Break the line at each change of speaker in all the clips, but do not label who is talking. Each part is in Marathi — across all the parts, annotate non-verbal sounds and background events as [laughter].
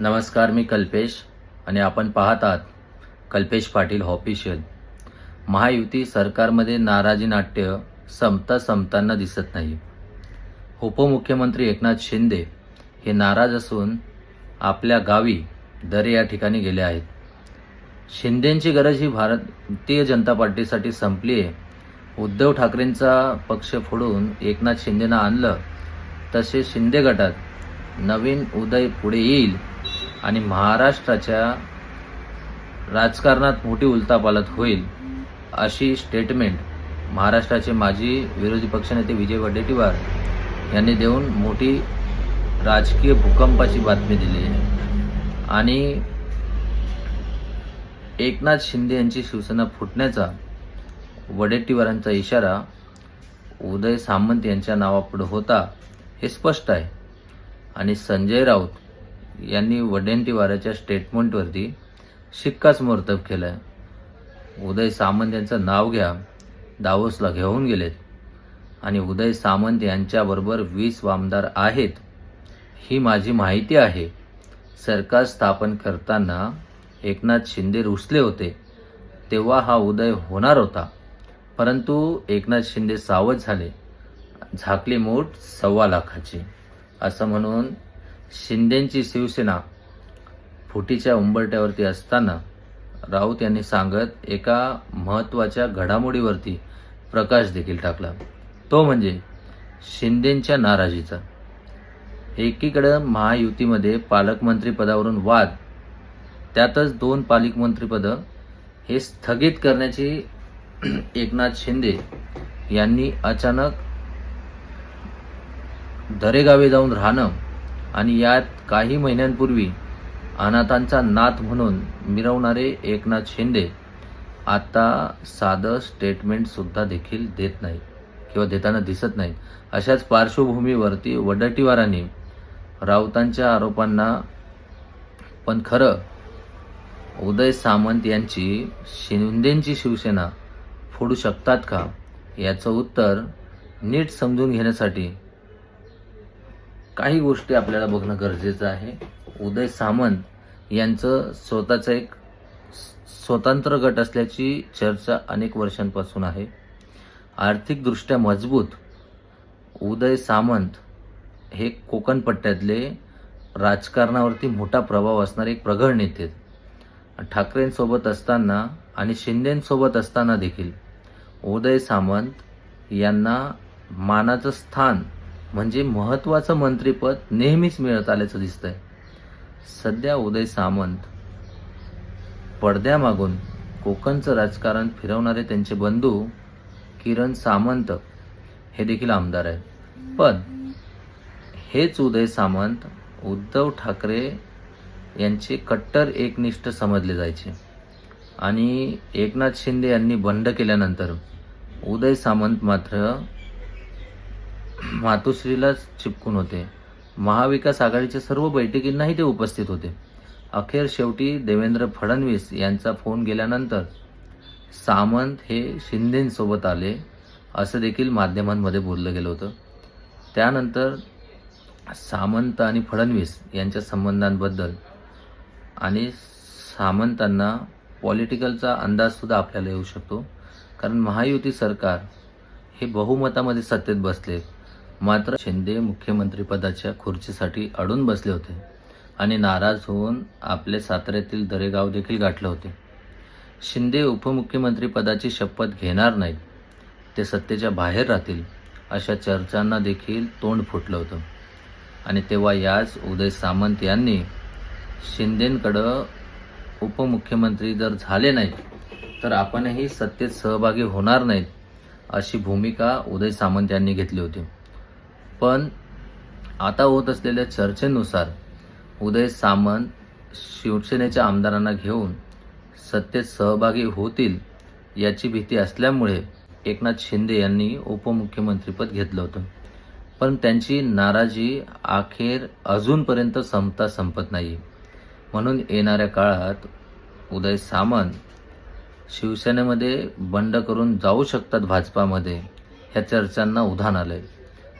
नमस्कार मी कल्पेश आणि आपण पाहत आहात कल्पेश पाटील ऑफिशियल. महायुती सरकारमध्ये नाराजी नाट्य संपता संपताना दिसत नाही. उपमुख्यमंत्री एकनाथ शिंदे हे नाराज असून आपल्या गावी दरे या ठिकाणी गेले आहेत. शिंदेंची गरज ही भारतीय जनता पार्टीसाठी संपली आहे. उद्धव ठाकरेंचा पक्ष फोडून एकनाथ शिंदेनं आणलं तसे शिंदे गटात नवीन उदय पुढे येईल आणि महाराष्ट्राच्या राजकारणात मोठी उलतापालत होईल अशी स्टेटमेंट महाराष्ट्राचे माजी विरोधी पक्षनेते विजय वडेट्टीवार यांनी देऊन मोठी राजकीय भूकंपाची बातमी दिली आहे. आणि एकनाथ शिंदे यांची शिवसेना फुटण्याचा वडेट्टीवारांचा इशारा उदय सामंत यांच्या नावापुढे होता हे स्पष्ट आहे. आणि संजय राऊत यांनी वडेंटीवाराच्या स्टेटमेंटवरती शिक्काच मोर्तब केला आहे उदय सामंत यांचं नाव घ्या दावोसला घेऊन गेलेत. आणि उदय सामंत यांच्याबरोबर वीस वामदार आहेत ही माझी माहिती आहे. सरकार स्थापन करताना एकनाथ शिंदे रुसले होते तेव्हा हा उदय होणार होता. परंतु एकनाथ शिंदे सावध झाले. झाकली मूठ सव्वा लाखाची असं म्हणून शिंदेंची शिवसेना फुटीच्या उंबरट्यावरती असताना राऊत यांनी सांगत एका महत्त्वाच्या घडामोडीवरती प्रकाश देखील टाकला. तो म्हणजे शिंदेंच्या नाराजीचा. एकीकडं महायुतीमध्ये पालकमंत्री पदावरून वाद त्यातच दोन पालकमंत्रीपदं हे स्थगित करण्याची [clears throat] एकनाथ शिंदे यांनी अचानक दरेगावी जाऊन राहणं आणि यात काही महिन्यांपूर्वी अनाथांचा नाथ म्हणून मिरवणारे एकनाथ शिंदे आता साधं स्टेटमेंटसुद्धा देखील देत नाही किंवा देताना दिसत नाही अशाच पार्श्वभूमीवरती वडट्टीवारांनी राऊतांच्या आरोपांना पण खरं उदय सामंत यांची शिंदेंची शिवसेना फोडू शकतात का? याचं उत्तर नीट समजून घेण्यासाठी काही गोष्टी आपल्याला बघणं गरजेचं आहे. उदय सामंत यांचं स्वतःचं एक स्वतंत्र गट असल्याची चर्चा अनेक वर्षांपासून आहे. आर्थिकदृष्ट्या मजबूत उदय सामंत हे कोकण पट्ट्यातले राजकारणावरती मोठा प्रभाव असणारे एक प्रगड नेते ठाकरेंसोबत असताना आणि शिंदेंसोबत असताना देखील उदय सामंत यांना मानाचं स्थान म्हणजे महत्त्वाचं मंत्रीपद नेहमीच मिळत आल्याचं दिसतंय. सध्या उदय सामंत पडद्यामागून कोकणचं राजकारण फिरवणारे त्यांचे बंधू किरण सामंत हे देखील आमदार आहेत. पण हेच उदय सामंत उद्धव ठाकरे यांचे कट्टर एकनिष्ठ समजले जायचे. आणि एकनाथ शिंदे यांनी बंड केल्यानंतर उदय सामंत मात्र मातोश्रीलाच चिपकून होते. महाविकास आघाडीच्या सर्व बैठकींनाही ते उपस्थित होते. अखेर शेवटी देवेंद्र फडणवीस यांचा फोन गेल्यानंतर सामंत हे शिंदेंसोबत आले असं देखील माध्यमांमध्ये बोललं गेलं होतं. त्यानंतर सामंत आणि फडणवीस यांच्या संबंधांबद्दल आणि सामंतांना पॉलिटिकलचा अंदाजसुद्धा आपल्याला येऊ शकतो. कारण महायुती सरकार हे बहुमतामध्ये सत्तेत बसले. मात्र शिंदे मुख्यमंत्रीपदाच्या खुर्चीसाठी अडून बसले होते आणि नाराज होऊन आपले साताऱ्यातील दरेगाव देखील गाठले होते. शिंदे उपमुख्यमंत्रीपदाची शपथ घेणार नाहीत. ते सत्तेच्या बाहेर राहतील अशा चर्चांना देखील तोंड फुटलं होतं. आणि तेव्हा याच उदय सामंत यांनी शिंदेंकडं उपमुख्यमंत्री जर झाले नाहीत तर आपणही सत्तेत सहभागी होणार नाहीत अशी भूमिका उदय सामंत यांनी घेतली होती. पण आता होत असलेल्या चर्चेनुसार उदय सामंत शिवसेनेच्या आमदारांना घेऊन सत्तेत सहभागी होतील याची भीती असल्यामुळे एकनाथ शिंदे यांनी उपमुख्यमंत्रीपद घेतलं होतं. पण त्यांची नाराजी अखेर अजूनपर्यंत संपता संपत नाही. म्हणून येणाऱ्या काळात उदय सामंत शिवसेनेमध्ये बंड करून जाऊ शकतात भाजपामध्ये ह्या चर्चांना उधाण आहे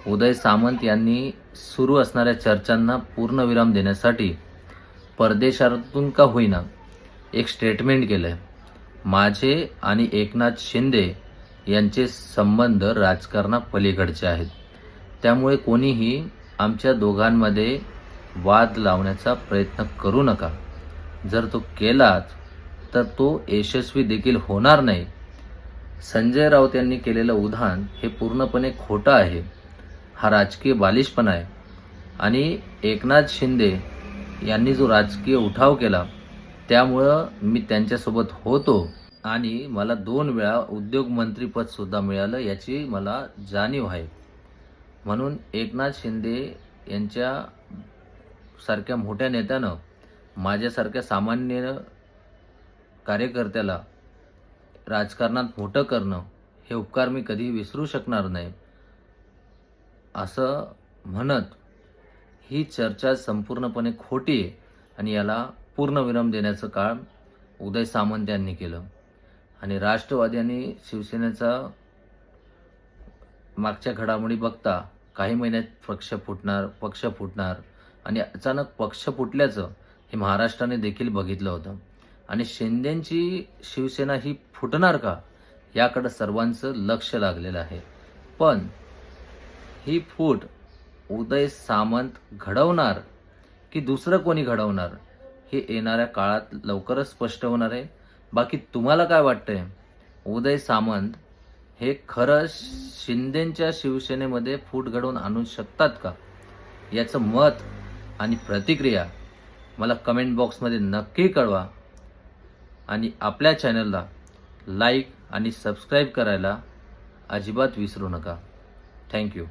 उदय सामंत यांनी सुरू असणाऱ्या चर्चांना पूर्णविराम देण्यासाठी परदेशातून का होईना एक स्टेटमेंट केलं आहे माझे आणि एकनाथ शिंदे यांचे संबंध राजकारणापलीकडचे आहेत. त्यामुळे कोणीही आमच्या दोघांमध्ये वाद लावण्याचा प्रयत्न करू नका. जर तो केलाच तर तो यशस्वी देखील होणार नाही. संजय राऊत यांनी केलेलं उदाहरण हे पूर्णपणे खोटं आहे. हा राजकीय बालिशपणा आहे. आणि एकनाथ शिंदे यांनी जो राजकीय उठाव केला त्यामुळं मी त्यांच्यासोबत होतो आणि मला दोन वेळा उद्योगमंत्रीपदसुद्धा मिळालं याची मला जाणीव आहे. म्हणून एकनाथ शिंदे यांच्या सारख्या मोठ्या नेत्यानं माझ्यासारख्या सामान्य कार्यकर्त्याला राजकारणात मोठं करणं हे उपकार मी कधी विसरू शकणार नाही. असं म्हणत ही चर्चा संपूर्णपणे खोटी आहे आणि याला पूर्णविराम देण्याचं काम उदय सामंत यांनी केलं. आणि राष्ट्रवादी आणि शिवसेनेचा मागच्या घडामोडी बघता काही महिन्यात पक्ष फुटणार पक्ष फुटणार आणि अचानक पक्ष फुटल्याचं हे महाराष्ट्राने देखील बघितलं होतं. आणि शिंदेची शिवसेना ही फुटणार का याकडं सर्वांचं लक्ष लागलेलं आहे. पण ही फूट उदय सामंत घडवणार की दुसरं कोणी घडवणार हे येणाऱ्या काळात लवकरच स्पष्ट होणार आहे. बाकी तुम्हाला काय वाटतंय? उदय सामंत हे खरं शिंदेच्या शिवसेनेमध्ये फूट घडवून आणू शकतात का? याचं मत आणि प्रतिक्रिया मला कमेंट बॉक्समध्ये नक्की कळवा. आणि आपल्या चॅनलला लाईक आणि सबस्क्राईब करायला अजिबात विसरू नका. थँक्यू